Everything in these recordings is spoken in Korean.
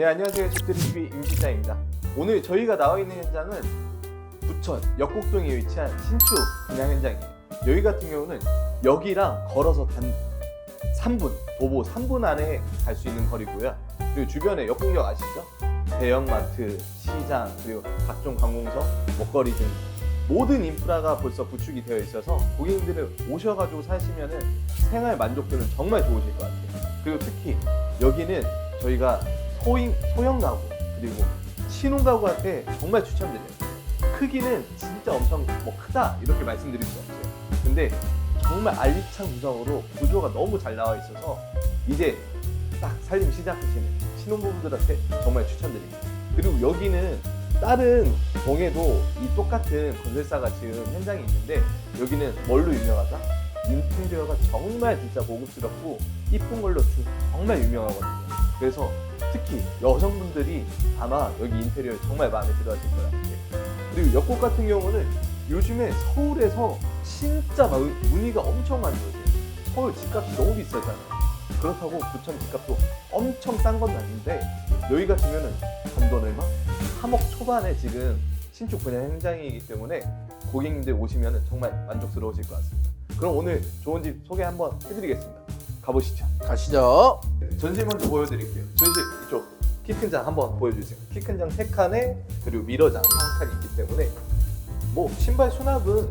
네 안녕하세요 집들이 TV 임실장입니다 오늘 저희가 나와 있는 현장은 부천 역곡동에 위치한 신축 분양 현장이에요 여기 같은 경우는 여기랑 걸어서 단 3분 도보 3분 안에 갈 수 있는 거리고요 그리고 주변에 역곡역 아시죠? 대형마트, 시장, 그리고 각종 관공서, 먹거리 등 모든 인프라가 벌써 구축이 되어 있어서 고객님들을 오셔가지고 사시면은 생활 만족도는 정말 좋으실 것 같아요. 그리고 특히 여기는 저희가 소인, 소형 가구 그리고 신혼 가구한테 정말 추천드려요. 크기는 진짜 엄청 뭐 크다 이렇게 말씀드릴 수 없어요. 근데 정말 알리찬 구성으로 구조가 너무 잘 나와 있어서 이제 딱 살림 시작하시는 신혼부부들한테 정말 추천드립니다. 그리고 여기는 다른 동에도 이 똑같은 건설사가 지은 현장이 있는데 여기는 뭘로 유명하다? 인테리어가 정말 진짜 고급스럽고 이쁜 걸로 주- 정말 유명하거든요. 그래서 특히 여성분들이 아마 여기 인테리어 정말 마음에 들어 하실 것 같아요. 그리고 역곡 같은 경우는 요즘에 서울에서 진짜 마- 문의가 엄청 많이 오세요. 서울 집값이 너무 비싸잖아요. 그렇다고 부천 집값도 엄청 싼 건 아닌데 여기 같으면은 단돈 얼마? 3억 초반에 지금 신축 분양 현장이기 때문에 고객님들 오시면 정말 만족스러우실 것 같습니다. 그럼 오늘 좋은 집 소개 한번 해드리겠습니다. 가보시죠. 가시죠. 전실 먼저 보여드릴게요. 전실 이쪽 키 큰 장 한번 보여주세요. 키 큰 장 3칸에 그리고 미러장 한 칸이 있기 때문에 뭐 신발 수납은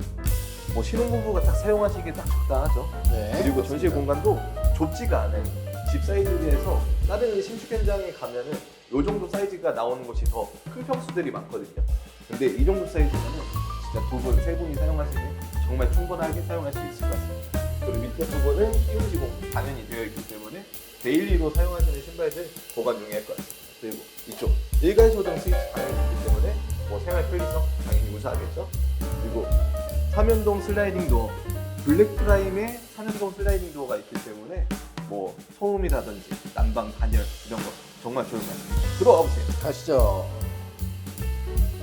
뭐 신혼부부가 딱 사용하시기에 딱 적당하죠. 네. 그리고 전실 공간도 좁지가 않아요. 집 사이즈에 비해서 다른 신축 현장에 가면은 요 정도 사이즈가 나오는 곳이 더 큰 평수들이 많거든요. 근데 이 정도 사이즈면은 진짜 두 분, 세 분이 사용하시면 정말 충분하게 사용할 수 있을 것 같습니다. 그리고 밑에 부분은 띄우시고 당연히 되어 있기 때문에 데일리로 사용하시는 신발들 보관 용이할 것 같습니다. 그리고 이쪽 일괄소등 스위치 당연히 있기 때문에 뭐 생활 편리성 당연히 우수하겠죠. 그리고 삼연동 슬라이딩 도어 블랙 프라임에 삼연동 슬라이딩 도어가 있기 때문에 뭐 소음이라든지 난방 단열 이런 거 정말 같습니다. 들어와 보세요. 가시죠.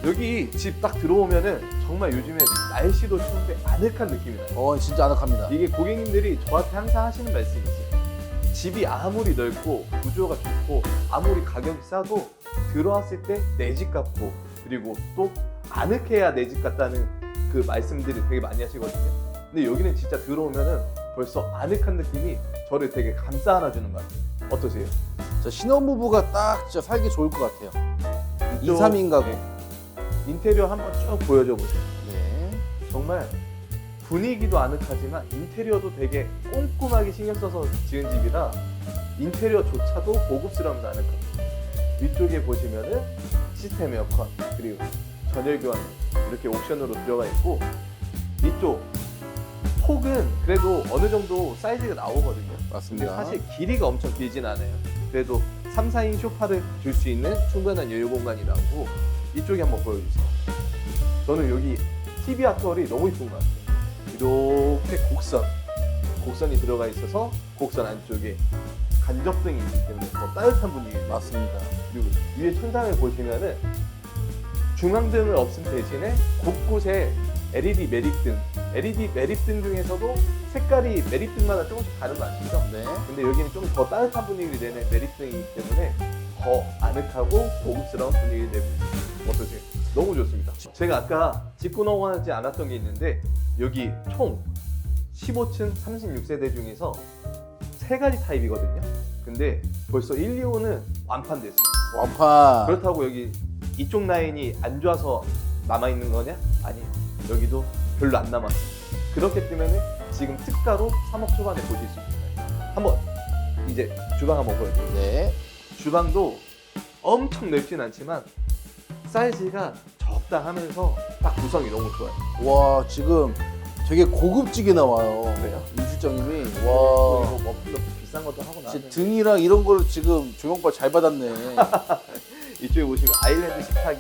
여기 집 딱 들어오면은 정말 요즘에 날씨도 추운데 아늑한 느낌이 나요. 어, 진짜 아늑합니다. 이게 고객님들이 저한테 항상 하시는 말씀이 있어요. 집이 아무리 넓고 구조가 좋고 아무리 가격이 싸도 들어왔을 때 내 집 같고 그리고 또 아늑해야 내 집 같다는 그 말씀들이 되게 많이 하시거든요. 근데 여기는 진짜 들어오면은 벌써 아늑한 느낌이 저를 되게 감싸 안아주는 것 같아요. 어떠세요? 저 신혼부부가 딱 진짜 살기 좋을 것 같아요. 이쪽- 2, 3인 가구. 네. 인테리어 한번 쭉 보여줘 보세요. 네. 정말 분위기도 아늑하지만 인테리어도 되게 꼼꼼하게 신경 써서 지은 집이라 인테리어조차도 고급스러우면서 아늑합니다. 위쪽에 보시면은 시스템 에어컨 그리고 전열 교환 이렇게 옵션으로 들어가 있고 이쪽 폭은 그래도 어느 정도 사이즈가 나오거든요. 맞습니다. 사실 길이가 엄청 길진 않아요. 그래도 3, 4인 쇼파를 줄 수 있는 충분한 여유 공간이 나오고 이쪽에 한번 보여주세요. 저는 여기 TV 아트월이 너무 이쁜 것 같아요. 이렇게 곡선, 곡선이 들어가 있어서 곡선 안쪽에 간접등이 있기 때문에 더 따뜻한 분위기입니다. 맞습니다. 그리고 위에 천장을 보시면은 중앙등을 없음 대신에 곳곳에 LED 매립등, LED 매립등 중에서도 색깔이 매립등마다 조금씩 다른 거 아시죠? 네. 근데 여기는 좀 더 따뜻한 분위기를 내는 메리트이기 때문에 더 아늑하고 고급스러운 분위기를 내고 있습니다. 어떠세요? 너무 좋습니다. 제가 아까 짚고 넘어가지 않았던 게 있는데 여기 총 15층 36세대 중에서 세 가지 타입이거든요. 근데 벌써 1, 2호는 완판됐어요. 완판. 그렇다고 여기 이쪽 라인이 안 좋아서 남아 있는 거냐? 아니에요. 여기도 별로 안 남았어요. 그렇기 때문에 지금 특가로 3억 초반에 보실 수 있습니다. 한번 이제 주방 한번 보여드릴게요. 네. 주방도 엄청 넓진 않지만 사이즈가 적당하면서 딱 구성이 너무 좋아요. 와, 지금 되게 고급지게 나와요. 그래요? 임 실장님이. 그리고 와. 머플러 비싼 것도 하고 진짜 나왔는데 등이랑 이런 걸 지금 조명빨 잘 받았네. 이쪽에 보시면 아일랜드 식탁이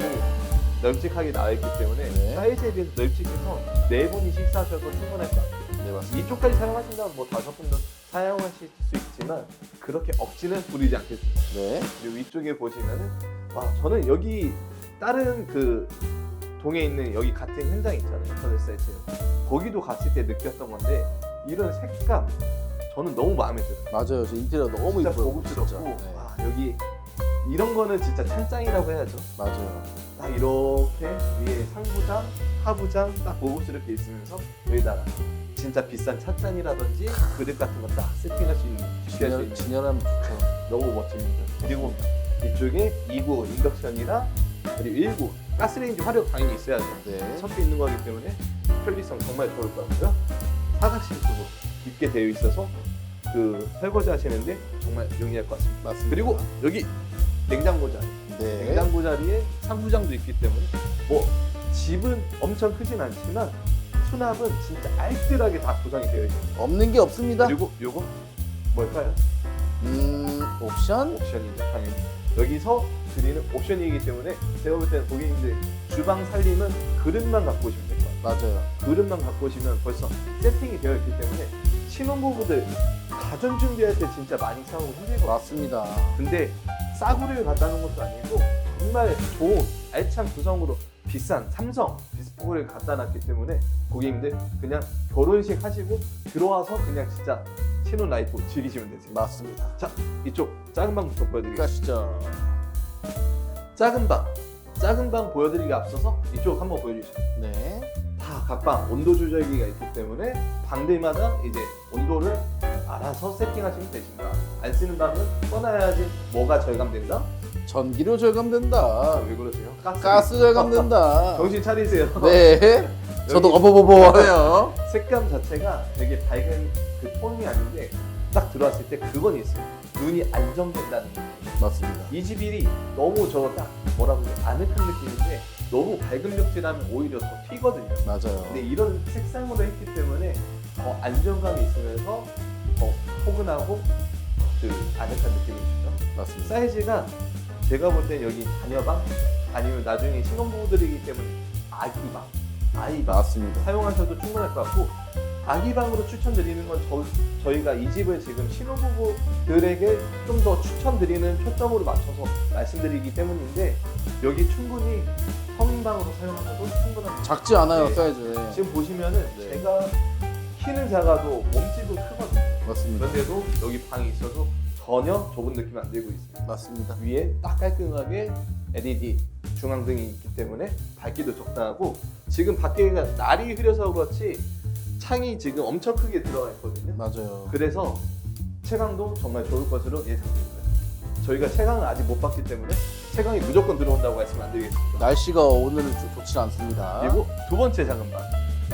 널찍하게 나와 있기 때문에 네. 사이즈에 비해서 널찍해서 네 분이 식사하셔도 충분할 것 같아요. 네, 맞습니다. 이쪽까지 사용하신다면 뭐 다섯 분도 사용하실 수 있지만 그렇게 억지는 부리지 않겠습니다. 네. 그리고 위쪽에 보시면은 와 저는 여기 다른 그 동에 있는 여기 같은 현장 있잖아요. 인터넷 사이트 거기도 갔을 때 느꼈던 건데 이런 색감 저는 너무 마음에 들어요. 맞아요. 저 인테리어 너무 진짜 이뻐요. 고급스럽고 진짜. 네. 와 여기 이런 거는 진짜 찬장이라고 해야죠. 맞아요. 딱 이렇게 위에 상부장, 하부장 딱 고급스럽게 있으면서 여기다가 진짜 비싼 찻잔이라든지 그릇 같은 거 딱 세팅할 수 있는 준비할 수 진열, 있는 진열하면 좋죠. 너무 멋집니다. 그리고 이쪽에 2구 인덕션이랑 그리고 1구 가스레인지 화력 당연히 있어야죠. 네. 섞여 있는 거기 때문에 편리성 정말 좋을 것 같고요. 사각식으로 깊게 되어 있어서 그 설거지 하시는데 정말 용이할 것 같습니다. 맞습니다. 그리고 여기 냉장고 자리, 네. 냉장고 자리에 상부장도 있기 때문에 뭐 집은 엄청 크진 않지만 수납은 진짜 알뜰하게 다 구성이 되어 있습니다. 없는 게 없습니다. 그리고 요거 뭘까요? 음, 옵션? 옵션이죠 당연히 여기서 드리는 옵션이기 때문에 제가 볼 때는 고객님들 주방 살림은 그릇만 갖고 오시면 될것 같아요 맞아요. 그릇만 갖고 오시면 벌써 세팅이 되어 있기 때문에 신혼부부들 가전 준비할 때 진짜 많이 사오고 힘들거든요 맞습니다. 근데 싸구려를 갖다 놓은 것도 아니고 정말 좋은 알찬 구성으로 비싼 삼성 비스포를 갖다 놨기 때문에 고객님들 그냥 결혼식 하시고 들어와서 그냥 진짜 신혼 라이프 즐기시면 되세요 맞습니다. 자 이쪽 작은 방부터 보여드리겠습니다 가시죠. 작은 방 작은 방 보여드리기 앞서서 이쪽 한번 보여주시죠 네. 다 각 방 온도 조절기가 있기 때문에 방들마다 이제 온도를 알아서 세팅하시면 되십니다 안 쓰는 방은 꺼놔야지 뭐가 절감된다? 전기료 절감된다. 아, 왜 그러세요? 가스, 가스 절감된다. 정신 차리세요 네. 저도 여기 어버버버해요. 색감 자체가 되게 밝은 그 톤이 아닌데 딱 들어왔을 때 그건 있어요 눈이 안정된다는 느낌 맞습니다. 이 집이 너무 저 딱 뭐라고 해야 아늑한 느낌인데 너무 밝은 벽지라면 오히려 더 튀거든요 맞아요. 근데 이런 색상으로 했기 때문에 더 안정감이 있으면서 더 포근하고 그 아늑한 느낌이 주죠. 맞습니다. 사이즈가 제가 볼 땐 여기 자녀방 아니면 나중에 신혼부부들이기 때문에 아기방, 아이방 맞습니다. 사용하셔도 충분할 것 같고 아기방으로 추천드리는 건 저, 저희가 이 집을 지금 신혼부부들에게 좀 더 추천드리는 초점으로 맞춰서 말씀드리기 때문인데 여기 충분히 성인방으로 사용하셔도 충분합니다. 작지 않아요, 네. 사이즈. 지금 보시면은 네. 제가 키는 작아도 몸집은 크거든요. 맞습니다. 그런데도 여기 방이 있어도 전혀 좁은 느낌 안 들고 있습니다. 맞습니다. 위에 딱 깔끔하게 LED 중앙등이 있기 때문에 밝기도 적당하고 지금 밖에가 날이 흐려서 그렇지 창이 지금 엄청 크게 들어가 있거든요. 맞아요. 그래서 채광도 정말 좋을 것으로 예상됩니다. 저희가 채광을 아직 못 봤기 때문에 채광이 무조건 들어온다고 말씀 안 드리겠습니다. 날씨가 오늘은 좀 좋지 않습니다. 그리고 두 번째 작은 방.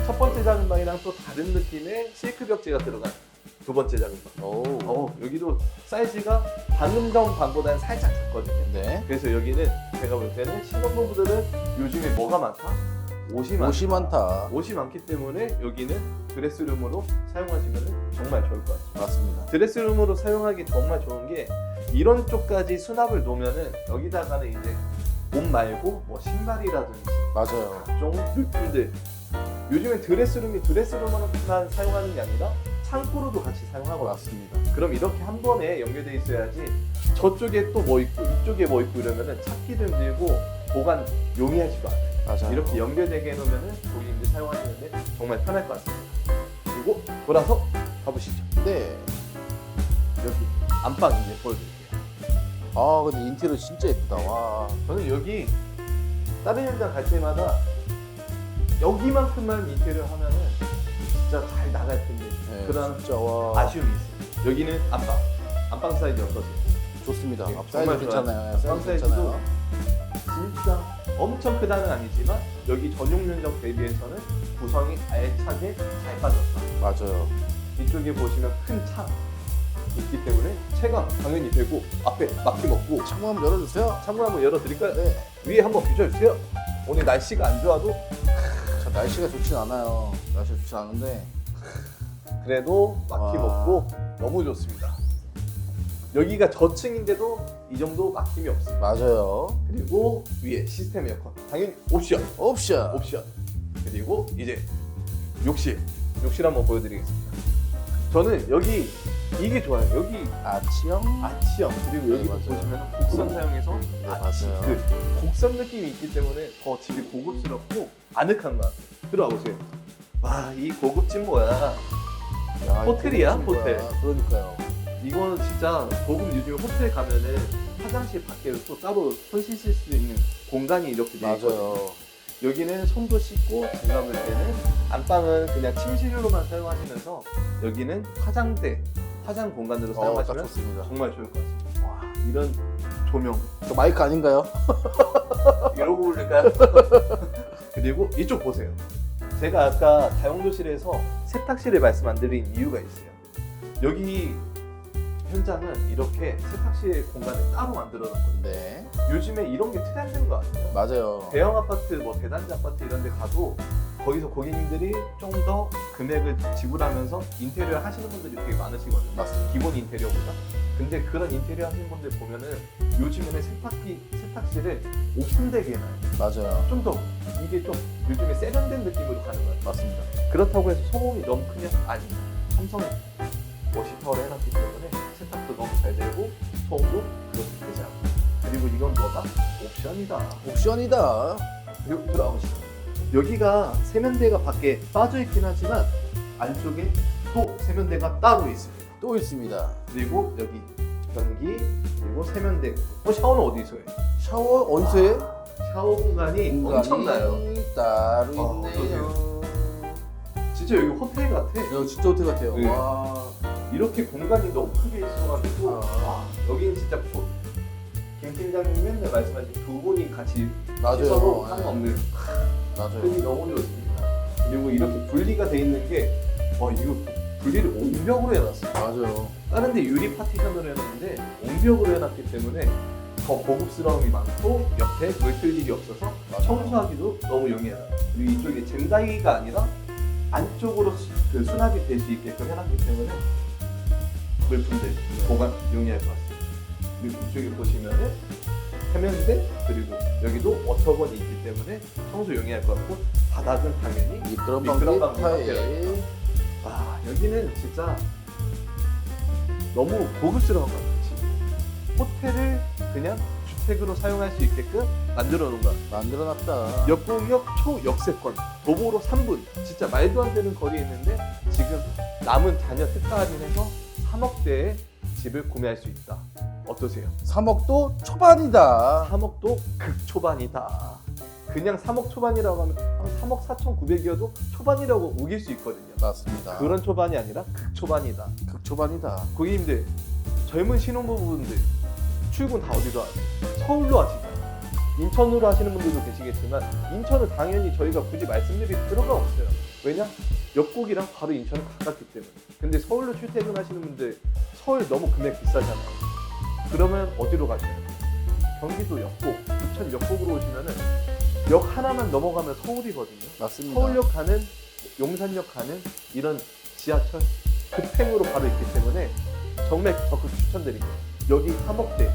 첫 번째 작은 방이랑 또 다른 느낌의 실크 벽지가 들어간 두 번째 작은 방. 오. 어, 여기도 사이즈가 방금 전 방보다는 살짝 작거든요. 네. 그래서 여기는 제가 볼 때는 신혼부부들은 요즘에 뭐가 많다? 옷이 많다. 옷이 많다. 옷이 많기 때문에 여기는 드레스룸으로 사용하시면 정말 좋을 것 같아요. 맞습니다. 드레스룸으로 사용하기 정말 좋은 게 이런 쪽까지 수납을 놓으면은 여기다가는 이제 옷 말고 뭐 신발이라든지 맞아요. 각종 물품들 요즘엔 드레스룸이 드레스룸만 사용하는 게 아니라 창고로도 같이 사용하고 맞습니다. 그럼 이렇게 한 번에 연결돼 있어야지 저쪽에 또 뭐 있고 이쪽에 뭐 있고 이러면은 찾기도 힘들고 보관 용이하지도 않아요 맞아요. 이렇게 연결되게 해놓으면은 고객님들 사용하시는데 정말 편할 것 같습니다 그리고 돌아서 가보시죠 네. 여기 안방 이제 보여드릴게요 아, 근데 인테리어 진짜 예쁘다. 와. 저는 여기 다른 현장 갈 때마다 여기만큼만 인테리어 하면은 진짜 잘 나갈 텐데 네, 그런 진짜 와. 아쉬움이 있어요 여기는 안방 안방 사이즈 어떠세요? 좋습니다. 네, 앞 정말 사이즈 좋아요. 괜찮아요. 앞방 사이즈 사이즈도 괜찮아요. 진짜 엄청 크다는 아니지만 여기 전용 면적 대비해서는 구성이 알차게 잘 빠졌다. 맞아요. 이쪽에 보시면 큰 창 있기 때문에 체감 당연히 되고 앞에 막힘 없고 창문 한번 열어주세요. 창문 한번 열어드릴까요? 네. 위에 한번 비춰주세요. 오늘 날씨가 안 좋아도 저 날씨가 좋진 않아요. 날씨가 좋진 않은데. 그래도 막힘 와. 없고 너무 좋습니다. 여기가 저층인데도 이 정도 막힘이 없습니다. 맞아요. 그리고 위에 시스템 에어컨 당연히 옵션 옵션. 옵션 그리고 이제 욕실 욕실 한번 보여드리겠습니다 저는 여기 이게 좋아요 여기 아치형. 아치형 그리고 네, 여기 맞아요. 보시면 곡선 사용해서 네, 아치 맞아요. 그 곡선 느낌이 있기 때문에 더 집이 고급스럽고 아늑한 것 같아요 들어와 보세요 와 이 고급집 뭐야 야, 호텔이야, 이거 호텔. 거야. 그러니까요. 이거는 진짜 고급 요즘 호텔 가면은 화장실 밖에도 또 따로 손 씻을 수 있는 공간이 이렇게 돼 있거든요. 맞아요. 여기는 손도 씻고 제가 볼 때는 안방은 그냥 침실로만 사용하시면서 여기는 화장대, 화장 공간으로 어, 딱 사용하시면 좋습니다. 정말 좋을 것 같습니다. 와, 이런 조명 저 마이크 아닌가요? 이러고 올릴까요? 그리고 이쪽 보세요. 제가 아까 다용도실에서 세탁실을 말씀 안 드린 이유가 있어요. 여기 현장은 이렇게 세탁실 공간을 따로 만들어 놨거든요. 네. 요즘에 이런 게 트렌드인 것 같아요. 맞아요. 대형 아파트, 뭐 대단지 아파트 이런 데 가도 거기서 고객님들이 좀 더 금액을 지불하면서 인테리어 하시는 분들이 되게 많으시거든요. 맞습니다. 기본 인테리어보다. 근데 그런 인테리어 하시는 분들 보면은 요즘에는 세탁기, 세탁실을 오픈되게 해놔요. 맞아요. 좀 더 이게 좀 요즘에 세련된 느낌으로 가는 것 같아요. 맞습니다. 그렇다고 해서 소음이 너무 크면 아니 삼성 워시타워를 해놨기 때문에 세탁도 너무 잘 되고 소음도 그렇게 크지 않고 그리고 이건 뭐다? 옵션이다. 옵션이다. 그리고 들어가보시죠. 여기가 세면대가 밖에 빠져 있긴 하지만 안쪽에 또 세면대가 따로 있습니다. 또 있습니다. 그리고 여기 변기 그리고 세면대. 어 샤워는 어디서 해요? 샤워 어디서 해? 샤워 공간이, 공간이 엄청나요. 따로 어, 있네요. 진짜 여기 호텔 같아. 이거 진짜 호텔 같아요. 네. 와. 이렇게 공간이 너무 크게 있어가지고 아. 와 여긴 진짜 부- 김 팀장님 맨날 말씀하신 두 분이 같이 맞아요. 서로 네. 상관없는 맞아요. 흡이 너무 좋습니다. 그리고 이렇게 분리가 돼 있는 게 와 이거 분리를 온벽으로 해놨어. 맞아요. 다른 데 유리 파티션으로 해놨는데 온벽으로 해놨기 때문에 더 고급스러움이 많고 옆에 물틀 일이 없어서 맞아요. 청소하기도 너무 용이하다. 그리고 이쪽에 젠다이가 아니라 안쪽으로 수, 그 수납이 될 수 있게끔 해놨기 때문에 물품들 보관 용이할 것 같습니다. 그리고 이쪽에 보시면은 세면대 그리고 여기도 워터건이 있기 때문에 청소 용이할 것 같고 바닥은 당연히 미끄럼 미끄럼 방지 방지 타일. 아 여기는 진짜 너무 고급스러운 것 같아. 호텔을 그냥 주택으로 사용할 수 있게끔 만들어 놓은 거야. 만들어놨다. 역구역 초역세권 도보로 3분 진짜 말도 안 되는 거리에 있는데 지금 남은 자녀 특가 할인해서 3억대의 집을 구매할 수 있다. 어떠세요? 3억도 초반이다. 3억도 극초반이다. 그냥 3억 초반이라고 하면 한 3억 4,900이어도 초반이라고 우길 수 있거든요. 맞습니다. 그런 초반이 아니라 극초반이다. 극초반이다. 고객님들 젊은 신혼부부분들 출근 다 어디로 하세요? 서울로 하시죠. 인천으로 하시는 분들도 계시겠지만 인천은 당연히 저희가 굳이 말씀드릴 필요가 없어요. 왜냐? 옆국이랑 바로 인천은 가깝기 때문에. 근데 서울로 출퇴근하시는 분들 서울 너무 금액 비싸잖아요. 그러면 어디로 가세요? 경기도 옆국, 부천 옆국으로 오시면은 역 하나만 넘어가면 서울이거든요. 맞습니다. 서울역 가는 용산역 가는 이런 지하철 급행으로 바로 있기 때문에 정말 적극 추천드립니다. 여기 3억대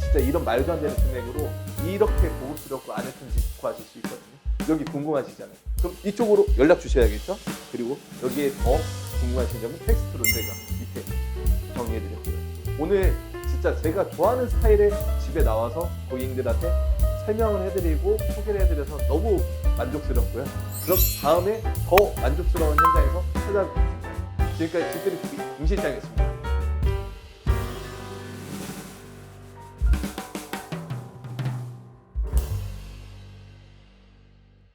진짜 이런 말도 안 되는 금액으로 이렇게 고급스럽고 아늑한 집 구하실 수 있거든요. 여기 궁금하시잖아요. 그럼 이쪽으로 연락 주셔야겠죠? 그리고 여기에 더 궁금하신 점은 텍스트로 제가 밑에 정리해드렸고요. 오늘 진짜 제가 좋아하는 스타일의 집에 나와서 고객님들한테 설명을 해드리고 소개를 해드려서 너무 만족스럽고요. 그럼 다음에 더 만족스러운 현장에서 찾아뵙겠습니다. 지금까지 집들이 TV 임 실장이었습니다.